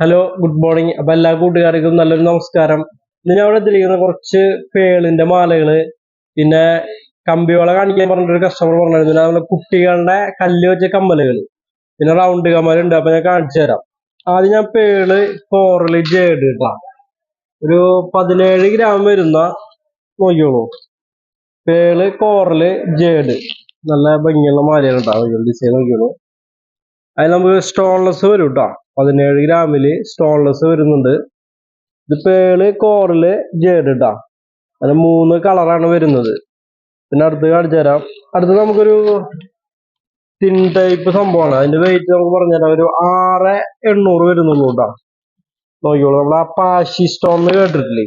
Hello good morning അപ്പൊ എല്ലാ കൂട്ടുകാർക്കും നല്ലൊരു നമസ്കാരം. ഇന്ന് ഞാൻ എത്തിയിരിക്കുന്ന കുറച്ച് പേളിന്റെ മാലകൾ. പിന്നെ കമ്പിവള കാണിക്കാൻ പറഞ്ഞിട്ടൊരു കസ്റ്റമർ പറഞ്ഞിരുന്നു. അതുപോലെ കുട്ടികളുടെ കല്ല് വെച്ച കമ്മലുകൾ പിന്നെ റൗണ്ട് കമ്മലുണ്ട്. അപ്പൊ ഞാൻ കാണിച്ചു തരാം. ആദ്യം ഞാൻ പേൾ കോറൽ ജേഡ് ഇട്ടാ. ഒരു പതിനേഴ് ഗ്രാം വരുന്ന നോക്കിയോളൂ പേൾ കോറൽ ജേഡ് നല്ല ഭംഗിയുള്ള മാലയാണ് കേട്ടോ. ഡിസൈൻ നോക്കിയോളൂ അതിൽ നമുക്ക് സ്റ്റോൺലെസ് വരും കേട്ടോ പതിനേഴ് ഗ്രാമിൽ സ്റ്റോൺലെസ് വരുന്നുണ്ട്. ഇത് പേൾ കോറിൽ ജേഡ് ഇട്ടാ അതിന് മൂന്ന് കളറാണ് വരുന്നത്. പിന്നെ അടുത്ത് കാണിച്ചു തരാം. അടുത്ത് നമുക്കൊരു തിൻ ടൈപ്പ് സംഭവമാണ്. അതിന്റെ വെയിറ്റ് നമുക്ക് പറഞ്ഞുതരാം ഒരു ആറ് എണ്ണൂറ് വരുന്നുള്ളൂ കേട്ടോ നോക്കിയോളൂ നമ്മൾ ആ പാശി സ്റ്റോൺ കേട്ടിട്ടില്ലേ?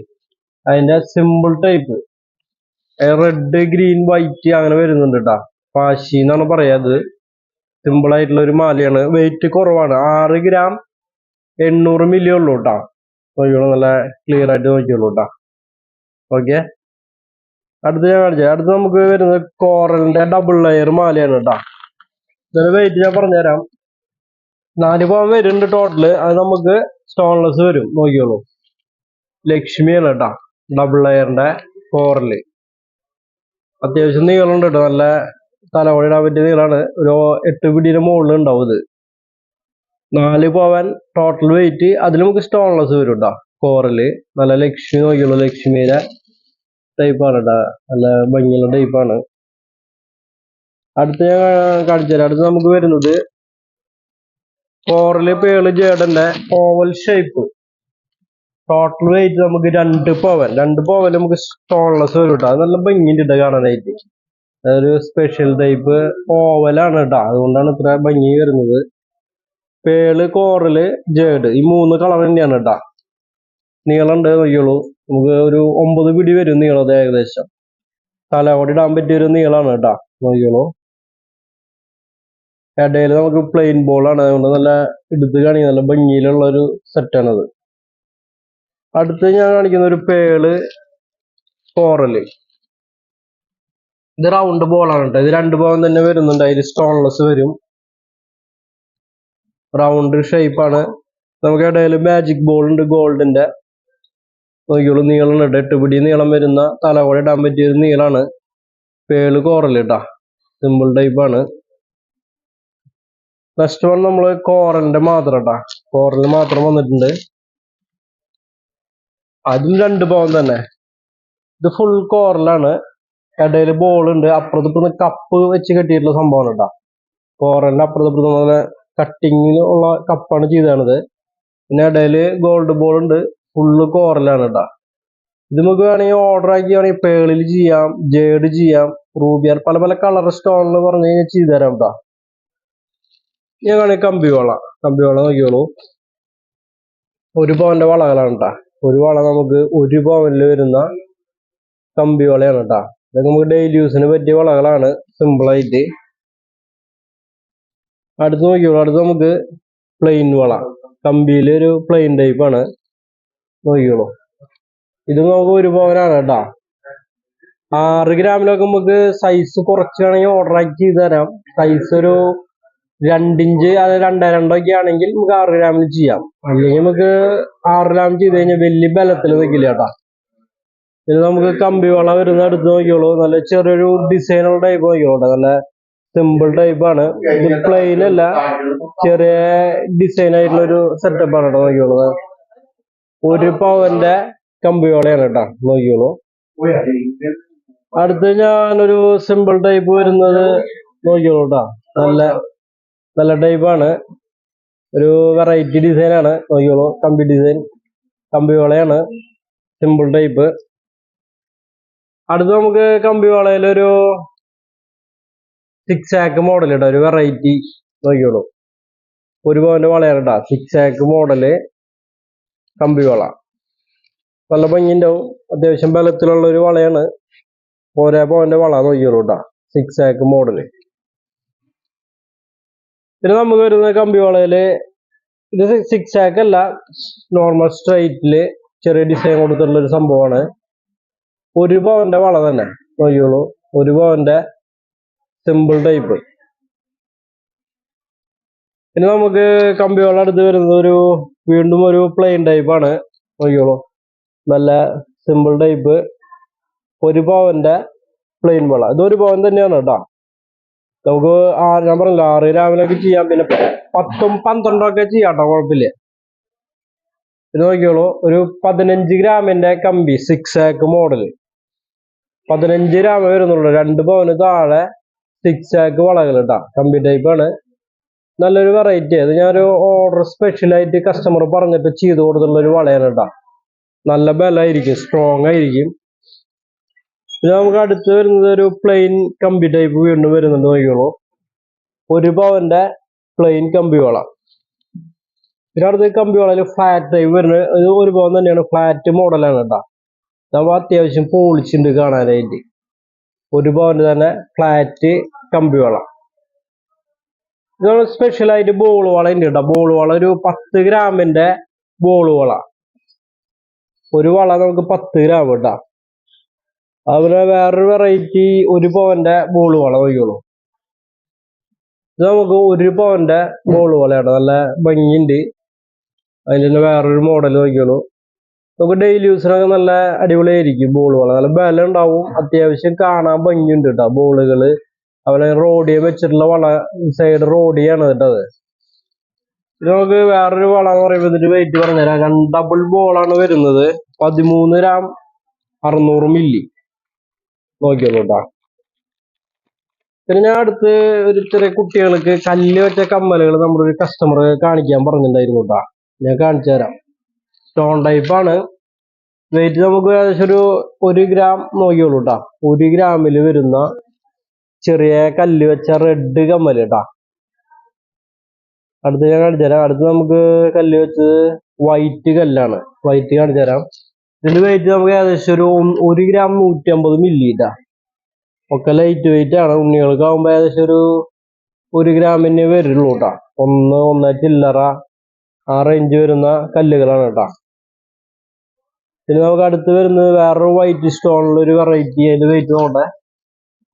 അതിന്റെ simple type red green white അങ്ങനെ വരുന്നുണ്ട് കേട്ടാ പാശി എന്നാണ് പറയാ അത്. സിമ്പിൾ ആയിട്ടുള്ള ഒരു മാലയാണ്. വെയിറ്റ് കുറവാണ്. ആറ് ഗ്രാം എണ്ണൂറ് മില്ലി ഉള്ളൂ കേട്ടോ നോക്കിയോളൂ നല്ല ക്ലിയർ ആയിട്ട് നോക്കിയോളൂ കേട്ടോ ഓക്കെ അടുത്ത് ഞാൻ കാണിച്ചു അടുത്ത് നമുക്ക് വരുന്നത് കോറലിന്റെ ഡബിൾ ലെയർ മാലയാണ് കേട്ടോ ഇതിന്റെ വെയിറ്റ് ഞാൻ പറഞ്ഞുതരാം. നാല് പവൻ വരുന്നുണ്ട് ടോട്ടൽ അത് നമുക്ക് സ്റ്റോൺലെസ് വരും. നോക്കിയോളൂ ലക്ഷ്മിയാണ് കേട്ടോ ഡബിൾ ലെയറിന്റെ കോറൽ. അത്യാവശ്യം നീളമുണ്ട് കേട്ടോ നല്ല തലമുടി ഓടിടാൻ പറ്റിയ നീളാണ് ഒരു എട്ട് പിടിയുടെ മുകളിൽ ഉണ്ടാവും ഇത്. നാല് പവൻ ടോട്ടൽ വെയിറ്റ് അതിൽ നമുക്ക് സ്റ്റോൺലെസ് വരും കേട്ടോ കോറൽ നല്ല ലക്ഷ്മി നോക്കിയുള്ള ലക്ഷ്മിയുടെ ടൈപ്പാണ് കേട്ടോ നല്ല ഭംഗിയുള്ള ടൈപ്പാണ് അടുത്ത് ഞാൻ കാണിച്ചു തരാം. അടുത്ത് നമുക്ക് വരുന്നത് കോറൽ പേൾ ജേഡന്റെ ഓവൽ ഷേപ്പ് ടോട്ടൽ വെയിറ്റ് നമുക്ക് രണ്ട് പവൻ. രണ്ട് പവൻ നമുക്ക് സ്റ്റോൺലെസ് വരും കേട്ടോ അത് നല്ല ഭംഗിയുണ്ട് കാണാനായിട്ട്. ഒരു സ്പെഷ്യൽ ടൈപ്പ് ഓവലാണ് കേട്ടോ അതുകൊണ്ടാണ് ഇത്ര ഭംഗി വരുന്നത്. പേൾ കോറൽ ജേഡ് ഈ മൂന്ന് കളർ തന്നെയാണ് കേട്ടോ നീളമുണ്ട് നോക്കിയോളൂ നമുക്ക് ഒരു ഒമ്പത് പിടി വരും നീളം അത് ഏകദേശം. തലയോടെ ഇടാൻ പറ്റിയ ഒരു നീളമാണ് കേട്ടോ നോക്കിയോളൂ ഇടയിൽ നമുക്ക് പ്ലെയിൻ ബോളാണ് അതുകൊണ്ട് നല്ല എടുത്ത് കാണിക്കുന്ന നല്ല ഭംഗിയിലുള്ള ഒരു സെറ്റാണത് അടുത്ത് ഞാൻ കാണിക്കുന്ന ഒരു പേൾ കോറൽ. ഇത് റൗണ്ട് ബോളാണ് കേട്ടോ. ഇത് രണ്ട് ഭാഗം തന്നെ വരുന്നുണ്ട്. അതിൽ സ്റ്റോൺലെസ് വരും. റൗണ്ട് ഷേപ്പാണ് നമുക്ക് ഇടയിൽ മാജിക് ബോൾ ഉണ്ട് ഗോൾഡിന്റെ നോക്കിയോളൂ നീളം ഉണ്ട് എട്ട് പിടി നീളം വരുന്ന തലവഴ ഇടാൻ പറ്റിയ ഒരു നീളാണ്. പേൾ കോറൽ കേട്ടാ. സിമ്പിൾ ടൈപ്പാണ് നെക്സ്റ്റ് വൺ നമ്മൾ കോറലിന്റെ മാത്രം കേട്ടാ. കോറൽ മാത്രം വന്നിട്ടുണ്ട്. അതും രണ്ട് പവൻ തന്നെ. ഇത് ഫുൾ കോറലാണ് ഇടയിൽ ബോൾ ഉണ്ട്. അപ്പുറത്ത് കപ്പ് വെച്ച് കെട്ടിയിട്ടുള്ള സംഭവമാണ് കേട്ടോ. കോറലിന്റെ അപ്പുറത്ത് നല്ല കട്ടിങ്ങിൽ ഉള്ള കപ്പാണ് ചെയ്താണിത് പിന്നെ ഇടയിൽ ഗോൾഡ് ബോൾ ഉണ്ട്. ഫുള്ള് കോറലാണ് കേട്ടോ. ഇത് നമുക്ക് വേണമെങ്കിൽ ഓർഡർ ആക്കി വേണമെങ്കിൽ പേളിൽ ചെയ്യാം ജേഡ് ചെയ്യാം റൂബിയർ പല പല കളർ സ്റ്റോണിൽ പറഞ്ഞു കഴിഞ്ഞാൽ ചെയ്തു തരാം കേട്ടോ. ഞാൻ വേണമെങ്കിൽ കമ്പിവള കമ്പിവള നോക്കിയോളൂ ഒരു പവന്റെ വളകളാണ് കേട്ടോ. ഒരു വള നമുക്ക് ഒരു പവനിൽ വരുന്ന കമ്പി വളയാണ് കേട്ടോ. ഇതൊക്കെ നമുക്ക് ഡെയിലി യൂസിന് പറ്റിയ വളകളാണ്. സിമ്പിളായിട്ട് അടുത്ത് നോക്കിയോളൂ അടുത്ത് നമുക്ക് പ്ലെയിൻ വള. കമ്പിയിലൊരു പ്ലെയിൻ ടൈപ്പ് ആണ്. നോക്കിയോളൂ ഇത് നമുക്ക് ഒരു പവനാണ് കേട്ടോ. ആറ് ഗ്രാമിലൊക്കെ നമുക്ക് സൈസ് കുറച്ചാണെങ്കിൽ ഓർഡർ ആക്കി ചെയ്ത് തരാം. സൈസ് ഒരു രണ്ടിഞ്ച് അത് രണ്ടേ രണ്ടൊക്കെ ആണെങ്കിൽ നമുക്ക് ആറ് ഗ്രാമിൽ ചെയ്യാം. അല്ലെങ്കിൽ നമുക്ക് ആറ് ഗ്രാം ചെയ്ത് കഴിഞ്ഞാൽ വലിയ ബലത്തിൽ നിൽക്കില്ല കേട്ടാ. ഇത് നമുക്ക് കമ്പി വള വരുന്ന അടുത്ത് നോക്കിയോളൂ. നല്ല ചെറിയൊരു ഡിസൈനുള്ള ടൈപ്പ് നോക്കിയോളൂ. നല്ല സിമ്പിൾ ടൈപ്പ് ആണ്. ഇത് പ്ലെയിൻ അല്ല. ചെറിയ ഡിസൈൻ ആയിട്ടുള്ള ഒരു സെറ്റപ്പ് ആണ് കേട്ടോ നോക്കിയോളൂ ഒരു പവന്റെ കമ്പി വളയാണ് കേട്ടോ നോക്കിയോളൂ. അടുത്ത് ഞാനൊരു സിമ്പിൾ ടൈപ്പ് വരുന്നത് നോക്കിയോളൂ കേട്ടോ. നല്ല നല്ല ടൈപ്പാണ് ഒരു വെറൈറ്റി ഡിസൈൻ ആണ്. നോക്കിയോളൂ. കമ്പി ഡിസൈൻ കമ്പി വളയാണ്. സിമ്പിൾ ടൈപ്പ് അടുത്ത് നമുക്ക് കമ്പി വളയിലൊരു സിക്സ് ആക്ക് മോഡൽ കേട്ടോ ഒരു വെറൈറ്റി നോക്കിയോളൂ ഒരു പവന്റെ വളയാണ് സിക്സ് ആക്ക് മോഡൽ കമ്പി വള. നല്ല ഭംഗിന്റെ അത്യാവശ്യം ബലത്തിലുള്ള ഒരു വളയാണ്. ഓരോ പവന്റെ വള നോക്കിയോളൂ കേട്ടോ സിക്സ് ആക്ക് മോഡൽ പിന്നെ നമുക്ക് വരുന്ന കമ്പി വളയിൽ ഇത് സിക്സ് ആക്ക് അല്ല നോർമൽ സ്ട്രൈറ്റിൽ ചെറിയ ഡിസൈൻ കൊടുത്തിട്ടുള്ള ഒരു സംഭവമാണ്. ഒരു പവന്റെ വള തന്നെ. നോക്കിയോളൂ ഒരു പവന്റെ സിമ്പിൾ ടൈപ്പ് പിന്നെ നമുക്ക് കമ്പികളുടെ അടുത്ത് വരുന്നത് ഒരു വീണ്ടും ഒരു പ്ലെയിൻ ടൈപ്പ് ആണ്. നോക്കിയോളൂ നല്ല സിമ്പിൾ ടൈപ്പ് ഒരു പവന്റെ പ്ലെയിൻ വള. ഇത് ഒരു പവൻ തന്നെയാണ് കേട്ടോ. നമുക്ക് ആ ഞാൻ പറഞ്ഞില്ല ആറ് രാവിലെയൊക്കെ ചെയ്യാം. പിന്നെ പത്തും പന്ത്രണ്ടും ഒക്കെ ചെയ്യാം കേട്ടോ കുഴപ്പമില്ല. ഇത് നോക്കിയോളൂ ഒരു പതിനഞ്ച് ഗ്രാമിന്റെ കമ്പി സിക്സ് ആക്ക് മോഡൽ പതിനഞ്ച് രാമ വരുന്നുള്ളൂ. രണ്ട് പവന് താഴെ സിക്സ് ആക്ക് വളകൾ കേട്ടോ കമ്പി ടൈപ്പ് ആണ്. നല്ലൊരു വെറൈറ്റി അത് ഞാനൊരു ഓർഡർ സ്പെഷ്യലായിട്ട് കസ്റ്റമർ പറഞ്ഞിട്ട് ചെയ്ത് കൊടുത്തുള്ള ഒരു വളയാണ് കേട്ടോ നല്ല ബലമായിരിക്കും. സ്ട്രോങ് ആയിരിക്കും. പിന്നെ നമുക്ക് അടുത്ത് വരുന്നത് ഒരു പ്ലെയിൻ കമ്പി ടൈപ്പ് വീണ്ടും വരുന്നുണ്ട് നോക്കിയോളൂ ഒരു പവന്റെ പ്ലെയിൻ കമ്പി വള. പിന്നെ അടുത്ത് കമ്പി വളയിൽ ഫ്ലാറ്റ് ടൈപ്പ് വരുന്നത്. ഇത് ഒരു പവൻ തന്നെയാണ്. ഫ്ലാറ്റ് മോഡലാണ് കേട്ടോ നമ്മൾ അത്യാവശ്യം പോളിച്ചുണ്ട് കാണാനായിട്ട്. ഒരു പവന് തന്നെ ഫ്ലാറ്റ് കമ്പി വള. ഇത് സ്പെഷ്യലായിട്ട് ബോൾ വള ഉണ്ട് കേട്ടോ. ബോൾ വള ഒരു പത്ത് ഗ്രാമിന്റെ ബോൾ വള. ഒരു വള നമുക്ക് പത്ത് ഗ്രാം കേട്ടോ. അതുപോലെ വേറൊരു വെറൈറ്റി ഒരു പവന്റെ ബോൾ വള നോക്കിയോളൂ ഇത് നമുക്ക് ഒരു പവന്റെ ബോൾ വളയാണ് നല്ല ഭംഗിയുണ്ട്. അതിൽ തന്നെ വേറൊരു മോഡൽ നോക്കിയോളൂ നമുക്ക് ഡെയിലി യൂസിനൊക്കെ നല്ല അടിപൊളിയായിരിക്കും ബോളുകൾ നല്ല ബലം ഉണ്ടാവും. അത്യാവശ്യം കാണാൻ ഭംഗിയുണ്ട് കേട്ടോ ബോളുകൾ അതുപോലെ റോഡിയെ വെച്ചിട്ടുള്ള വള സൈഡ് റോഡിയാണ് കേട്ടോ അത്. നമുക്ക് വേറൊരു വള എന്ന് പറയുമ്പോൾ ഇതിന്റെ വെയിറ്റ് പറഞ്ഞുതരാം. ഡബിൾ ബോളാണ് വരുന്നത്. പതിമൂന്ന് ഗ്രാം അറുന്നൂറ് മില്ലി നോക്കിയോളൂ കേട്ടോ പിന്നെ ഞാൻ അടുത്ത് ഒരു ചെറിയ കുട്ടികൾക്ക് കല്ല് വെച്ച കമ്മലുകൾ നമ്മുടെ ഒരു കസ്റ്റമർ കാണിക്കാൻ പറഞ്ഞിട്ടുണ്ടായിരുന്നു കേട്ടോ ഞാൻ കാണിച്ചു തരാം സ്റ്റോൺ ടൈപ്പ് ആണ്. വെയിറ്റ് നമുക്ക് ഏകദേശം ഒരു ഒരു ഗ്രാം നോക്കിയോളൂ കേട്ടോ ഒരു ഗ്രാമിൽ വരുന്ന ചെറിയ കല്ല് വെച്ച റെഡ് കമ്മൽ കേട്ടാ അടുത്ത് ഞാൻ കാണിച്ചു തരാം. അടുത്ത് നമുക്ക് കല്ല് വെച്ചത് വൈറ്റ് കല്ലാണ്. വൈറ്റ് കാണിച്ചു തരാം. ഇതിന്റെ വെയിറ്റ് നമുക്ക് ഏകദേശം ഒരു ഒരു ഗ്രാം നൂറ്റി അമ്പത് മില്ലി ഇട്ടാ ഒക്കെ ലൈറ്റ് വെയിറ്റ് ആണ്. ഉണ്ണികൾക്ക് ആകുമ്പോ ഏകദേശം ഒരു ഒരു ഗ്രാമിന് വരുള്ളൂ കേട്ടാ ഒന്ന് ഒന്ന് ചില്ലറ ആ റേഞ്ച് വരുന്ന കല്ലുകളാണ് കേട്ടാ പിന്നെ നമുക്ക് അടുത്ത് വരുന്നത് വേറൊരു വൈറ്റ് സ്റ്റോണിൽ ഒരു വെറൈറ്റി അതിന്റെ വെയിറ്റ് നോക്കട്ടെ.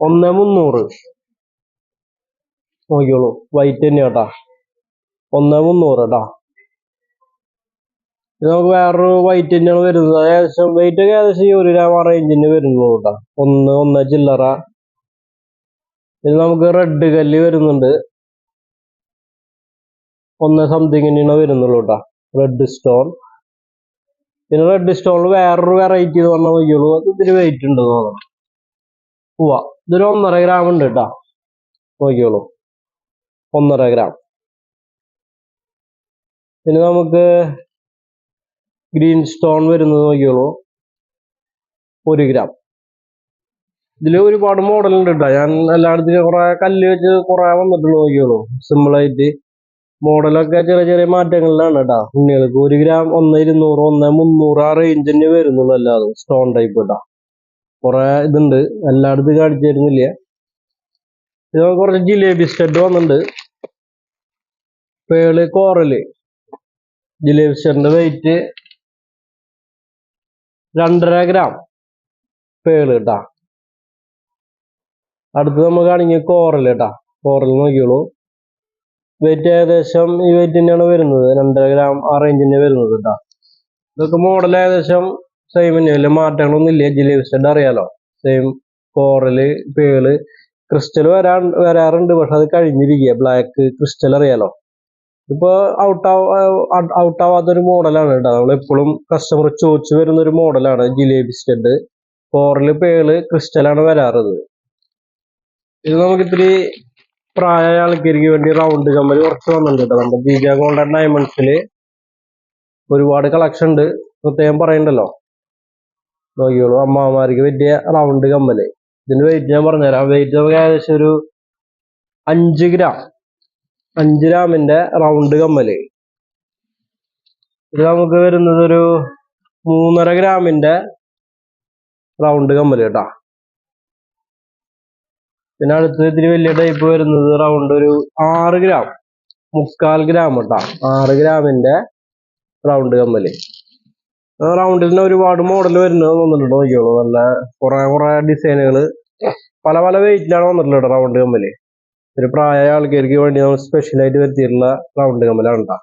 ഒന്ന് മുന്നൂറ്. നോക്കിയോളൂ വൈറ്റ് തന്നെ കേട്ടാ. ഒന്ന് മുന്നൂറ് കേട്ടാ. നമുക്ക് വേറൊരു വൈറ്റ് തന്നെയാണ് വരുന്നത്. ഏകദേശം വെയിറ്റ് ഒക്കെ ഏകദേശം ഈ ഒരു ഗ്രാം റേഞ്ചിന് വരുന്നുള്ളൂ കേട്ടാ. ഒന്ന് ഒന്ന് ചില്ലറ. ഇത് നമുക്ക് റെഡ് കല്ല് വരുന്നുണ്ട്. ഒന്ന് സംതിങ്ങിനാണ് വരുന്നുള്ളൂ കേട്ടാ. റെഡ് സ്റ്റോൺ പിന്നെ റെഡ് സ്റ്റോണിൽ വേറൊരു വെറൈറ്റി എന്ന് പറഞ്ഞാൽ നോക്കിയോളൂ അത് ഇതിന് വെയിറ്റ് ഉണ്ട് തോന്നണം പോവാ ഇതൊരു ഒന്നര ഗ്രാം ഉണ്ട് കേട്ടാ നോക്കിയോളൂ ഒന്നര ഗ്രാം പിന്നെ നമുക്ക് ഗ്രീൻ സ്റ്റോൺ വരുന്നത് നോക്കിയോളൂ ഒരു ഗ്രാം ഇതിൽ ഒരുപാട് മോഡലുണ്ട് കേട്ടോ ഞാൻ എല്ലായിടത്തും കുറെ കല്ല് വെച്ച് കുറെ വന്നിട്ടുള്ളൂ നോക്കിയോളൂ സിമ്പിൾ ആയിട്ട് മോഡലൊക്കെ ചെറിയ ചെറിയ മാറ്റങ്ങളിലാണ് കേട്ടോ ഉണ്ണികൾക്ക് ഒരു ഗ്രാം ഒന്ന് ഇരുന്നൂറ് ഒന്ന് മുന്നൂറ് ആ റേഞ്ച് തന്നെ വരുന്നുള്ളൂ എല്ലാതും സ്റ്റോൺ ടൈപ്പ് കേട്ടോ കുറെ ഇതുണ്ട്. എല്ലായിടത്തും കാണിച്ചിരുന്നില്ല ഇത് കുറച്ച് ജിലേബി സ്റ്റഡ് വന്നിട്ടുണ്ട്. Pearl coral. ജിലേബി സ്റ്റഡിന്റെ വെയിറ്റ് രണ്ടര ഗ്രാം. പേൾ കേട്ടാ അടുത്ത് നമ്മൾ കാണിക്കുക കോറൽ കേട്ടാ കോറൽ നോക്കിയോളൂ. വെയിറ്റ് ഏകദേശം ഈ വെയിറ്റ് തന്നെയാണ് വരുന്നത്. രണ്ടര ഗ്രാം ആ റേഞ്ച് തന്നെ വരുന്നത് കേട്ടോ ഇതൊക്കെ മോഡൽ ഏകദേശം സെയിം തന്നെ. വലിയ മാറ്റങ്ങളൊന്നും ഇല്ല. ജിലേബി അറിയാലോ? സെയിം കോറൽ പേൾ ക്രിസ്റ്റൽ വരാൻ വരാറുണ്ട്. പക്ഷെ അത് കഴിഞ്ഞിരിക്കുക ബ്ലാക്ക് ക്രിസ്റ്റൽ അറിയാലോ? ഇപ്പൊ ഔട്ട് ഔട്ട് ആവാത്തൊരു മോഡലാണ് കേട്ടോ നമ്മൾ എപ്പോഴും കസ്റ്റമർ ചോദിച്ചു വരുന്ന ഒരു മോഡലാണ് ജിലേബി സ്റ്റഡ് കോറൽ പേൾ ക്രിസ്റ്റലാണ് വരാറത് ഇത് നമുക്ക് ഇത്തിരി പ്രായമായ ആൾക്കാർക്ക് വേണ്ടി റൗണ്ട് കമ്മൽ കുറച്ച് വന്നിട്ടുണ്ട് കേട്ടോ. നമ്മുടെ ജെ ഗോൾഡൻ ഡയമണ്ട്സിൽ ഒരുപാട് കളക്ഷൻ ഉണ്ട്. പ്രത്യേകം പറയണ്ടല്ലോ? നോക്കിയോളൂ അമ്മമാർക്ക് വലിയ റൗണ്ട് കമ്മൽ ഇതിന്റെ വെയിറ്റ് ഞാൻ പറഞ്ഞുതരാം. വെയിറ്റ് നമുക്ക് ഏകദേശം ഒരു അഞ്ച് ഗ്രാം അഞ്ച് ഗ്രാമിന്റെ റൗണ്ട് കമ്മൽ ഇത് നമുക്ക് വരുന്നത് ഒരു മൂന്നര ഗ്രാമിന്റെ റൗണ്ട് കമ്മൽ കേട്ടാ. പിന്നെ അടുത്തത് ഇതിൽ വലിയ ടൈപ്പ് വരുന്നത് റൗണ്ട് ഒരു ആറ് ഗ്രാം മുക്കാൽ ഗ്രാം കേട്ടാ ആറ് ഗ്രാമിന്റെ റൗണ്ട് കമ്മൽ. റൗണ്ടിൽ തന്നെ ഒരുപാട് മോഡൽ വരുന്നത് വന്നിട്ടുണ്ട് നോക്കിയോളൂ നല്ല കുറെ കുറെ ഡിസൈനുകൾ പല പല വെയിറ്റിലാണ് വന്നിട്ടുള്ളത് റൗണ്ട് കമ്മൽ. ഒരു പ്രായമായ ആൾക്കാർക്ക് വേണ്ടി നമ്മൾ സ്പെഷ്യലായിട്ട് വരുത്തിയിട്ടുള്ള റൗണ്ട് കമ്മലാണ് കേട്ടോ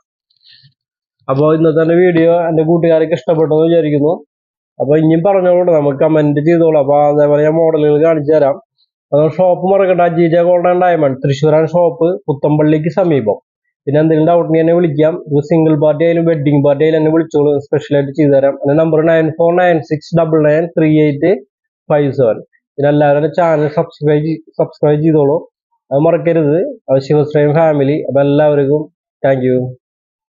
അപ്പോൾ ഇന്നത്തെ എന്റെ വീഡിയോ എന്റെ കൂട്ടുകാർക്ക് ഇഷ്ടപ്പെട്ടെന്ന് വിചാരിക്കുന്നു. അപ്പോൾ ഇനിയും പറഞ്ഞോളൂ നമുക്ക് കമന്റ് ചെയ്തോളൂ. അപ്പോൾ അതേപോലെ ഞാൻ മോഡലുകൾ കാണിച്ചു തരാം. ഷോപ്പ് മറക്കണ്ട അജീജ ഗോൾഡ് ആൻഡ് ഡയമണ്ട് തൃശ്ശൂരാണ് ഷോപ്പ് പുത്തമ്പള്ളിക്ക് സമീപം. പിന്നെ എന്തെങ്കിലും ഡൗട്ടിന് എന്നെ വിളിക്കാം. ഇത് സിംഗിൾ പാർട്ടി ആയാലും വെഡിങ് പാർട്ടി ആയാലും എന്നെ വിളിച്ചോളൂ. സ്പെഷ്യലായിട്ട് ചെയ്തു തരാം. Number nine four nine six double nine three eight five seven. പിന്നെ എല്ലാവരും ചാനൽ സബ്സ്ക്രൈബ് സബ്സ്ക്രൈബ് ചെയ്തോളൂ. അത് മറക്കരുത്. അത് ശിവശ്രയം ഫാമിലി അപ്പം എല്ലാവർക്കും താങ്ക്